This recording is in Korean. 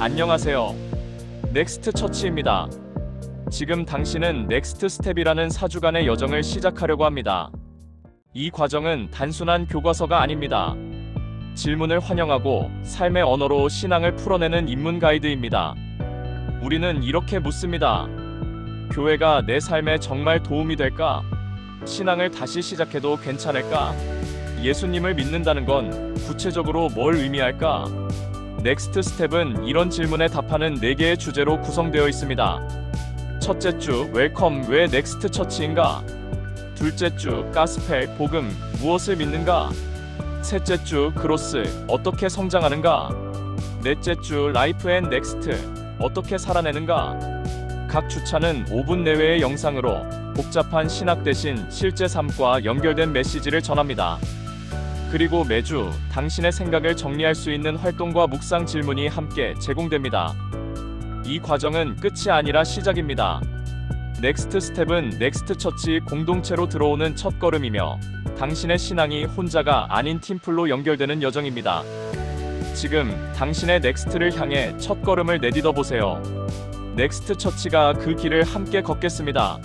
안녕하세요. 넥스트 처치입니다. 지금 당신은 넥스트 스텝이라는 사주간의 여정을 시작하려고 합니다. 이 과정은 단순한 교과서가 아닙니다. 질문을 환영하고 삶의 언어로 신앙을 풀어내는 입문 가이드입니다. 우리는 이렇게 묻습니다. 교회가 내 삶에 정말 도움이 될까? 신앙을 다시 시작해도 괜찮을까? 예수님을 믿는다는 건 구체적으로 뭘 의미할까? 넥스트 스텝은 이런 질문에 답하는 4개의 주제로 구성되어 있습니다. 첫째 주 웰컴 왜 넥스트 처치인가? 둘째 주 가스펠 복음 무엇을 믿는가? 셋째 주 크로스 어떻게 성장하는가? 넷째 주 라이프 앤 넥스트 어떻게 살아내는가? 각 주차는 5분 내외의 영상으로 복잡한 신학 대신 실제 삶과 연결된 메시지를 전합니다. 그리고 매주 당신의 생각을 정리할 수 있는 활동과 묵상 질문이 함께 제공됩니다. 이 과정은 끝이 아니라 시작입니다. 넥스트 스텝은 넥스트 처치 공동체로 들어오는 첫 걸음이며 당신의 신앙이 혼자가 아닌 팀플로 연결되는 여정입니다. 지금 당신의 넥스트를 향해 첫 걸음을 내딛어 보세요. 넥스트 처치가 그 길을 함께 걷겠습니다.